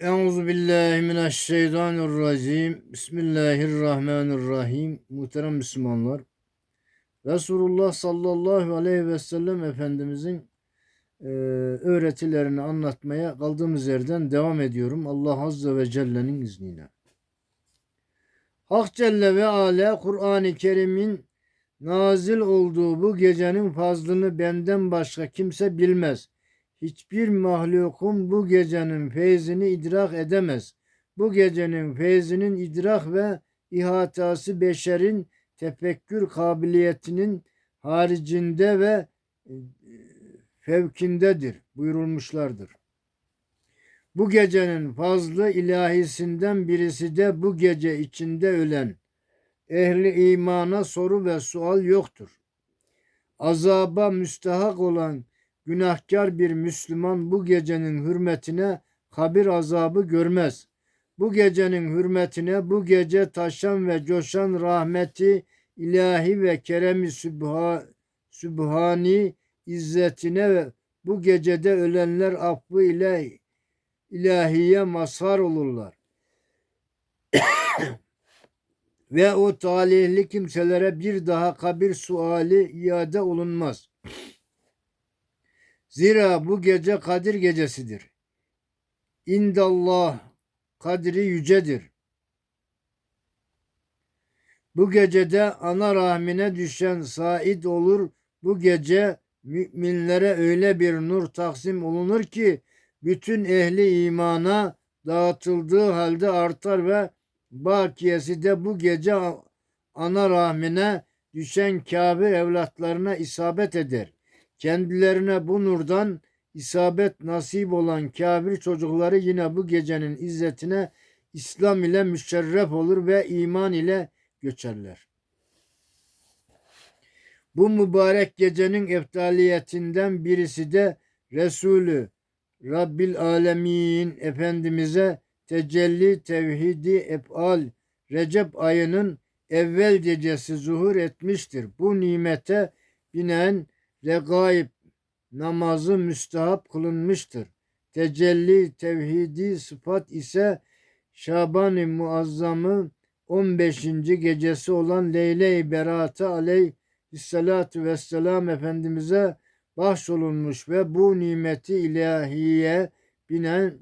Euzu billahi mineşşeytanirracim. Bismillahirrahmanirrahim. Muhterem Müslümanlar. Resulullah sallallahu aleyhi ve sellem Efendimizin e, öğretilerini anlatmaya kaldığımız yerden devam ediyorum. Allah Azze ve Celle'nin izniyle. Hak Celle ve Ale Kur'an-ı Kerim'in nazil olduğu bu gecenin fazlını benden başka kimse bilmez. Hiçbir mahlukun bu gecenin feyzini idrak edemez. Bu gecenin feyzinin idrak ve ihatası beşerin tefekkür kabiliyetinin haricinde ve e, fevkindedir buyurulmuşlardır. Bu gecenin fazlı ilahisinden birisi de bu gece içinde ölen ehli imana soru ve sual yoktur. Azaba müstahak olan günahkar bir Müslüman bu gecenin hürmetine kabir azabı görmez. Bu gecenin hürmetine bu gece taşan ve coşan rahmeti ilahi ve keremi sübha, sübhani izzetine ve bu gecede ölenler affı ile ilahiye mazhar olurlar. ve o talihli kimselere bir daha kabir suali iade olunmaz. Zira bu gece Kadir gecesidir. İndallah kadri yücedir. Bu gecede ana rahmine düşen said olur. Bu gece müminlere öyle bir nur taksim olunur ki bütün ehli imana dağıtıldığı halde artar ve bakiyesi de bu gece ana rahmine düşen Kabe evlatlarına isabet eder. Kendilerine bu nurdan isabet nasip olan kafir çocukları yine bu gecenin izzetine İslam ile müşerref olur ve iman ile göçerler. Bu mübarek gecenin eftaliyetinden birisi de Resulü Rabbil Alemin Efendimiz'e tecelli tevhidi efal Recep ayının evvel gecesi zuhur etmiştir. Bu nimete binen regaib namazı müstahap kılınmıştır. Tecelli tevhidi sıfat ise Şaban-ı Muazzam'ı 15. gecesi olan Leyle-i Berat'ı aleyhissalatu vesselam Efendimiz'e bahşolunmuş ve bu nimeti ilahiye binen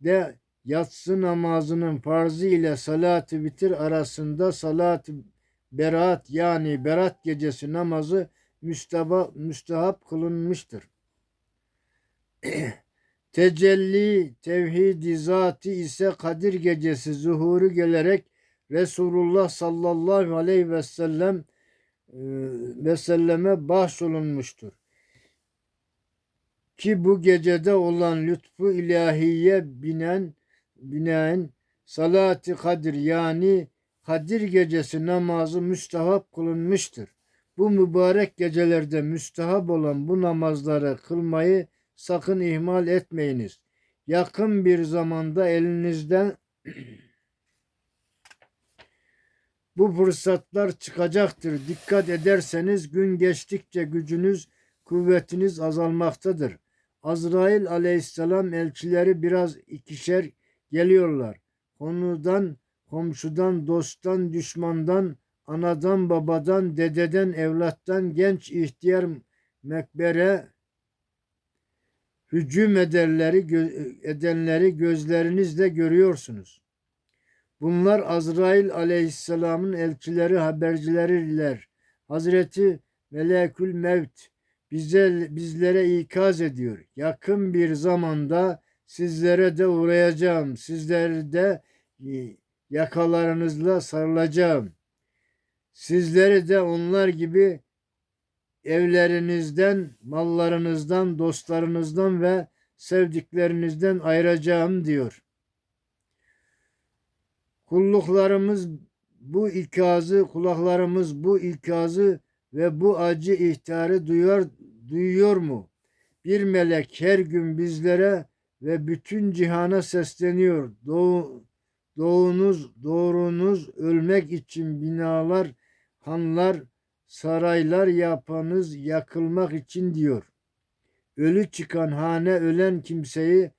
de yatsı namazının farzı ile salat-ı bitir arasında salat-ı berat yani berat gecesi namazı müstaba, müstahap kılınmıştır. Tecelli tevhidi zatı ise Kadir gecesi zuhuru gelerek Resulullah sallallahu aleyhi ve sellem e, ve selleme bahşolunmuştur. Ki bu gecede olan lütfu ilahiye binen binaen salat-ı kadir yani Kadir gecesi namazı müstahap kılınmıştır. Bu mübarek gecelerde müstahap olan bu namazları kılmayı sakın ihmal etmeyiniz. Yakın bir zamanda elinizden bu fırsatlar çıkacaktır. Dikkat ederseniz gün geçtikçe gücünüz, kuvvetiniz azalmaktadır. Azrail aleyhisselam elçileri biraz ikişer geliyorlar. Konudan, komşudan, dosttan, düşmandan, anadan, babadan, dededen, evlattan, genç ihtiyar mekbere hücum ederleri, edenleri gözlerinizle görüyorsunuz. Bunlar Azrail aleyhisselamın elçileri, habercileriler. Hazreti Melekül Mevt bize, bizlere ikaz ediyor. Yakın bir zamanda sizlere de uğrayacağım. Sizleri de e, yakalarınızla sarılacağım. Sizleri de onlar gibi evlerinizden, mallarınızdan, dostlarınızdan ve sevdiklerinizden ayıracağım diyor. Kulluklarımız bu ikazı, kulaklarımız bu ikazı ve bu acı ihtarı duyuyor, duyuyor mu? Bir melek her gün bizlere ve bütün cihana sesleniyor. Doğu, doğunuz, doğrunuz ölmek için binalar, hanlar, saraylar yapanız yakılmak için diyor. Ölü çıkan hane ölen kimseyi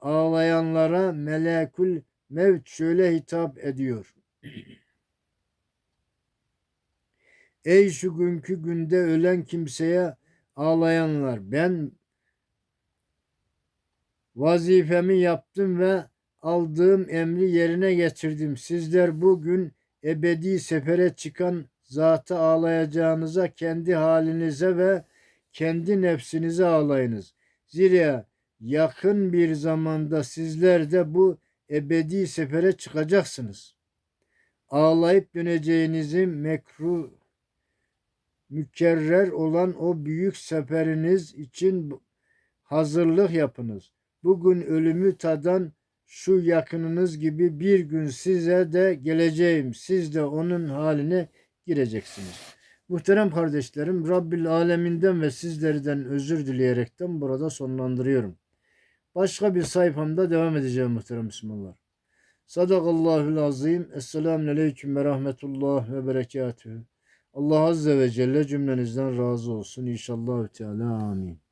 ağlayanlara melekül mevt şöyle hitap ediyor. Ey şu günkü günde ölen kimseye ağlayanlar ben vazifemi yaptım ve aldığım emri yerine getirdim. Sizler bugün ebedi sefere çıkan zata ağlayacağınıza kendi halinize ve kendi nefsinize ağlayınız. Zira yakın bir zamanda sizler de bu ebedi sefere çıkacaksınız. Ağlayıp döneceğinizi mekruh mükerrer olan o büyük seferiniz için hazırlık yapınız. Bugün ölümü tadan şu yakınınız gibi bir gün size de geleceğim. Siz de onun haline gireceksiniz. Muhterem kardeşlerim, Rabbil Aleminden ve sizlerden özür dileyerekten burada sonlandırıyorum. Başka bir sayfamda devam edeceğim muhterem Müslümanlar. Sadakallahül azim. Esselamun aleyküm ve rahmetullah ve berekatühü. Allah Azze ve Celle cümlenizden razı olsun. İnşallah Teala amin.